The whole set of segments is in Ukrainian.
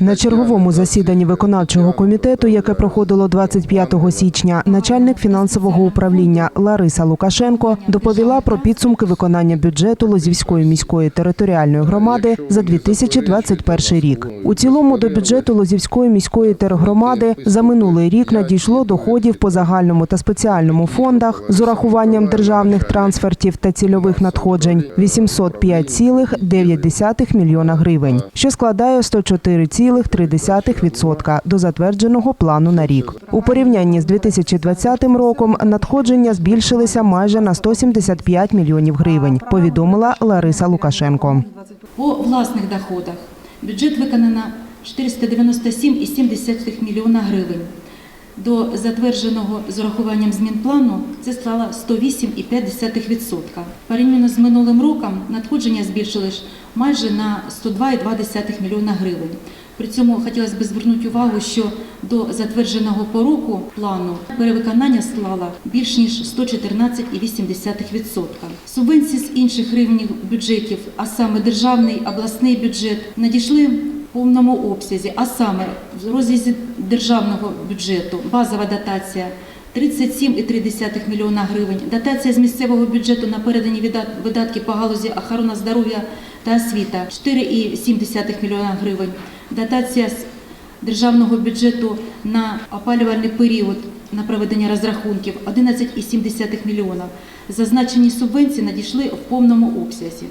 На черговому засіданні виконавчого комітету, яке проходило 25 січня, начальник фінансового управління Лариса Лукашенко доповіла про підсумки виконання бюджету Лозівської міської територіальної громади за 2021 рік. У цілому до бюджету Лозівської міської тергромади за минулий рік надійшло доходів по загальному та спеціальному фондах з урахуванням державних трансфертів та цільових надходжень 805,9 мільйона гривень, що складає 104,3% до затвердженого плану на рік. У порівнянні з 2020 роком надходження збільшилися майже на 175 мільйонів гривень, повідомила Лариса Лукашенко. По власних доходах бюджет виконано 497,7 мільйона гривень. До затвердженого з урахуванням змін плану це склало 108,5%. Порівняно з минулим роком надходження збільшилось майже на 102,2 мільйона гривень. При цьому хотілося б звернути увагу, що до затвердженого по року плану перевиконання склало більш ніж 114,8%. Субвенції з інших рівнів бюджетів, а саме державний, обласний бюджет, надійшли повному обсязі, а саме в розрізі державного бюджету базова дотація 37,3 мільйона гривень, дотація з місцевого бюджету на передані видатки по галузі охорона здоров'я та освіта 4,7 мільйона гривень, дотація з державного бюджету на опалювальний період на проведення розрахунків 11,7 мільйона. Зазначені субвенції надійшли в повному обсязі.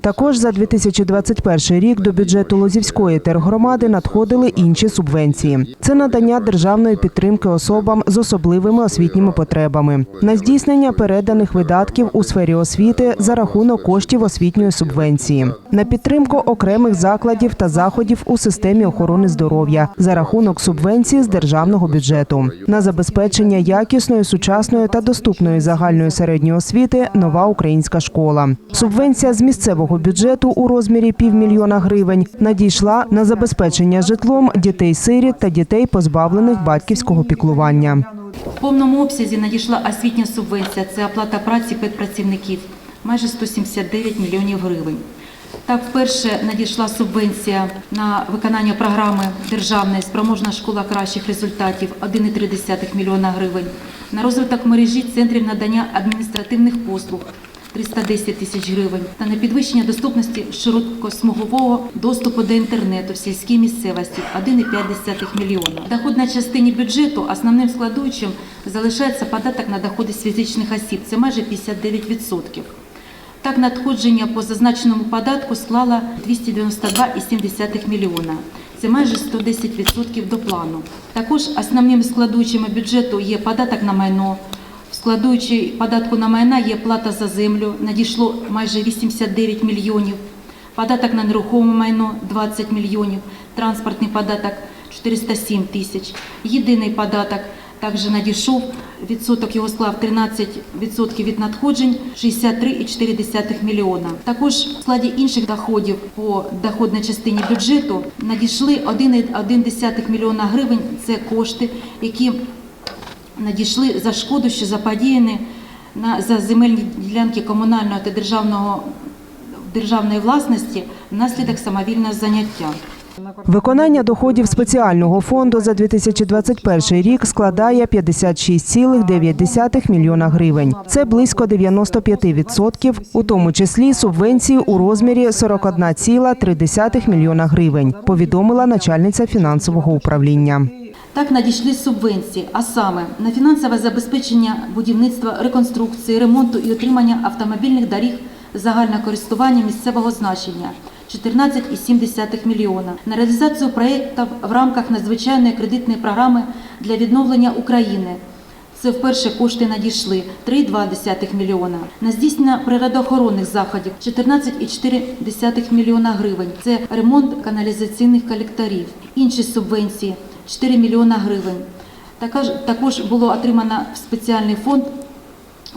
Також за 2021 рік до бюджету Лозівської тергромади надходили інші субвенції. Це надання державної підтримки особам з особливими освітніми потребами, на здійснення переданих видатків у сфері освіти за рахунок коштів освітньої субвенції, на підтримку окремих закладів та заходів у системі охорони здоров'я за рахунок субвенції з державного бюджету, на забезпечення якісної, сучасної та доступної загальної середньої освіти нова українська школа. Субвенція з місцевого бюджету у розмірі півмільйона гривень надійшла на забезпечення житлом дітей-сиріт та дітей, позбавлених батьківського піклування. В повному обсязі надійшла освітня субвенція, це оплата праці педпрацівників, майже 179 мільйонів гривень. Так, вперше надійшла субвенція на виконання програми державної спроможна школа кращих результатів 1,3 мільйона гривень, на розвиток мережі центрів надання адміністративних послуг 310 тисяч гривень та на підвищення доступності широкосмугового доступу до інтернету в сільській місцевості 1,5 мільйона. В доходній частині бюджету основним складуючим залишається податок на доходи з фізичних осіб. Це майже 59%. Так, надходження по зазначеному податку склало 292,7 мільйона. Це майже 110% до плану. Також основними складуючими бюджету є податок на майно. В складуючій податку на майна є плата за землю, надійшло майже 89 мільйонів. Податок на нерухоме майно 20 мільйонів, транспортний податок 407 тисяч. Єдиний податок також надійшов, відсоток його склав 13% від надходжень, 63,4 мільйона. Також в складі інших доходів по доходній частині бюджету надійшли 1,1 мільйона гривень. Це кошти, які надійшли за шкоду, що заподіяні на за земельні ділянки комунального та державного державної власності внаслідок самовільного заняття. Виконання доходів спеціального фонду за 2021 рік складає 56,9 мільйона гривень. Це близько 95%, у тому числі субвенції у розмірі 41,3 мільйона гривень, повідомила начальниця фінансового управління. Так надійшли субвенції, а саме на фінансове забезпечення будівництва, реконструкції, ремонту і отримання автомобільних доріг загального користування місцевого значення 14,7 мільйона. На реалізацію проєктів в рамках надзвичайної кредитної програми для відновлення України. Це вперше кошти надійшли 3,2 мільйона. На здійснення природоохоронних заходів 14,4 мільйона гривень. Це ремонт каналізаційних колекторів. Інші субвенції 4 мільйона гривень. Також, було отримано в спеціальний фонд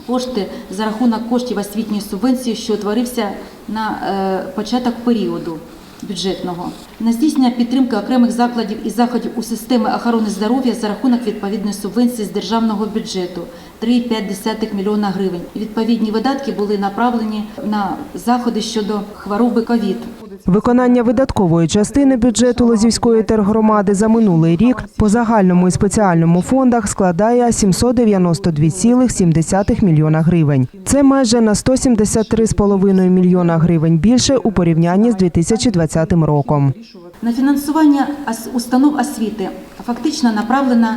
кошти за рахунок коштів освітньої субвенції, що утворився на е, початок періоду бюджетного. На здійснення підтримки окремих закладів і заходів у системи охорони здоров'я за рахунок відповідної субвенції з державного бюджету 3,5 мільйона гривень. Відповідні видатки були направлені на заходи щодо хвороби ковід. Виконання видаткової частини бюджету Лозівської тергромади за минулий рік по загальному і спеціальному фондах складає 792,7 мільйона гривень. Це майже на 173,5 мільйона гривень більше у порівнянні з 2020 роком. На фінансування установ освіти фактично направлено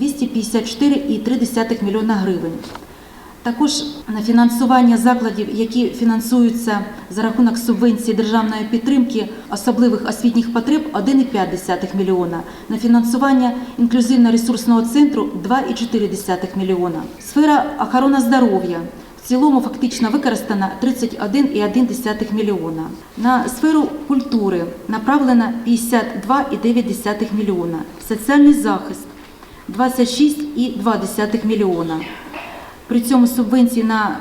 254,3 мільйона гривень. Також на фінансування закладів, які фінансуються за рахунок субвенції державної підтримки особливих освітніх потреб 1,5 мільйона. На фінансування інклюзивно-ресурсного центру 2,4 мільйона. Сфера охорони здоров'я в цілому фактично використано 31,1 мільйона. На сферу культури направлено 52,9 мільйона. Соціальний захист 26,2 мільйона. При цьому субвенції на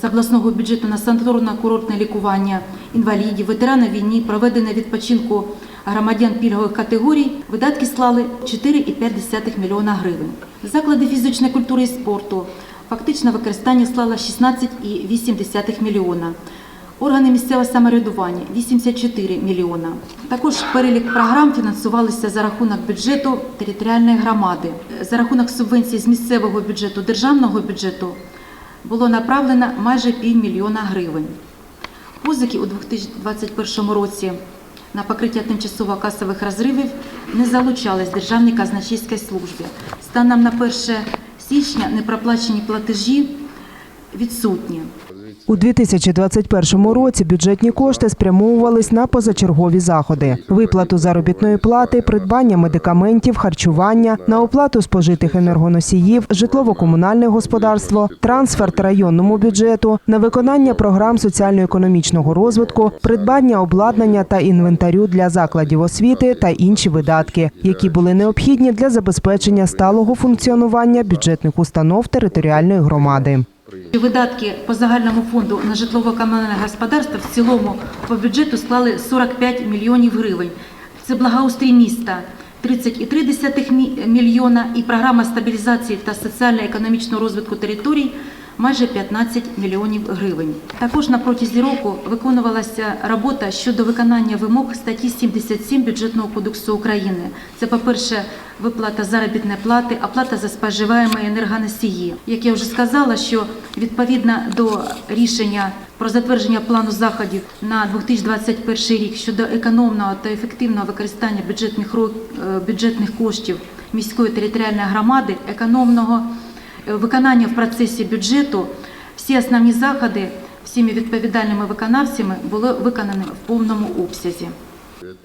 з обласного бюджету на санаторно-курортне лікування інвалідів, ветеранів війни, проведення відпочинку громадян пільгових категорій, видатки склали 4,5 мільйона гривень. Заклади фізичної культури і спорту фактично використання склало 16,8 мільйона. Органи місцевого самоврядування 84 мільйона. Також перелік програм фінансувалися за рахунок бюджету територіальної громади. За рахунок субвенцій з місцевого бюджету, державного бюджету було направлено майже півмільйона гривень. Позики у 2021 році на покриття тимчасово касових розривів не залучались Державній казначейській службі. Станом на 1 січня непроплачені платежі відсутні. У 2021 році бюджетні кошти спрямовувались на позачергові заходи: виплату заробітної плати, придбання медикаментів, харчування, на оплату спожитих енергоносіїв, житлово-комунальне господарство, трансферт районному бюджету, на виконання програм соціально-економічного розвитку, придбання обладнання та інвентарю для закладів освіти та інші видатки, які були необхідні для забезпечення сталого функціонування бюджетних установ територіальної громади. Видатки по загальному фонду на житлово-комунальне господарство в цілому по бюджету склали 45 мільйонів гривень. Це благоустрій міста 30,3 мі- мільйона і програма стабілізації та соціально-економічного розвитку територій майже 15 мільйонів гривень. Також на протязі року виконувалася робота щодо виконання вимог статті 77 Бюджетного кодексу України. Це, по-перше, виплата заробітної плати, оплата за споживаємо енергоносії. Як я вже сказала, що відповідно до рішення про затвердження плану заходів на 2021 рік щодо економного та ефективного використання бюджетних е, бюджетних коштів міської територіальної громади, економного виконання в процесі бюджету, всі основні заходи всіми відповідальними виконавцями були виконані в повному обсязі.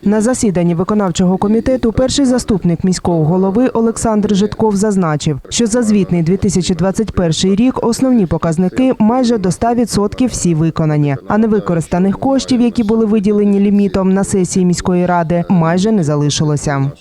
На засіданні виконавчого комітету перший заступник міського голови Олександр Житков зазначив, що за звітний 2021 рік основні показники майже до 100% всі виконані, а невикористаних коштів, які були виділені лімітом на сесії міської ради, майже не залишилося.